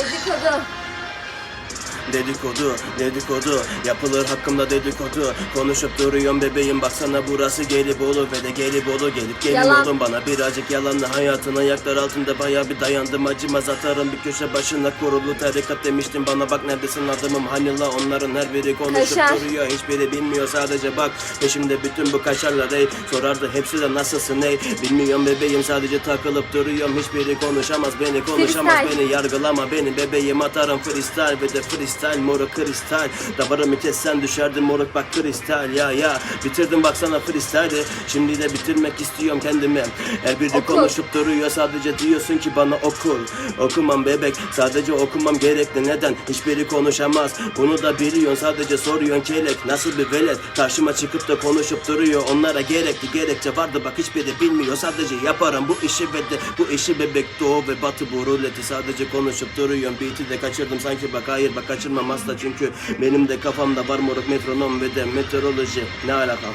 Dedikodu. Dedikodu, dedikodu Yapılır hakkımda dedikodu. Konuşup duruyorum bebeğim baksana burası Gelibolu. Ve de Gelibolu Gelip gelin Yalan. oğlum bana. Birazcık yalanla Hayatın ayaklar altında baya bir dayandım. Acımaz atarım bir köşe başına kurulu tarikat demiştim. Bana bak neredesin adımım? Hani la onların her biri konuşup Kaşar. duruyor. Hiçbiri bilmiyor sadece bak. Peşimde bütün bu kaşarlar ey. Sorardı hepsi de nasılsın ey. Bilmiyorum bebeğim sadece takılıp duruyorum. Hiçbiri konuşamaz beni konuşamaz. Freestyle. beni Yargılama beni bebeğim atarım. Freestyle ve de freestyle moruk kristal. Davarımı kessen düşerdim moruk bak kristal. Ya ya Bitirdim baksana freestyle'i Şimdi de bitirmek istiyorum kendimi. Her biri Oku. konuşup duruyor sadece diyorsun ki bana okul Okumam bebek sadece okumam gerekli. Neden? Hiçbiri konuşamaz. Bunu da biliyorsun sadece soruyorsun kelek. Nasıl bir velet? Karşıma çıkıp da konuşup duruyor. Onlara gerekli gerekçe vardı. Bak hiçbiri bilmiyor Sadece yaparım. Bu işi ve de bu işi bebek doğu ve batı bu ruleti Sadece konuşup duruyorum. Beat'i de kaçırdım sanki. Bak hayır bak kaçırmam asla. Çünkü benim de kafamda var moruk metronom ve de meteoroloji. Ne alakam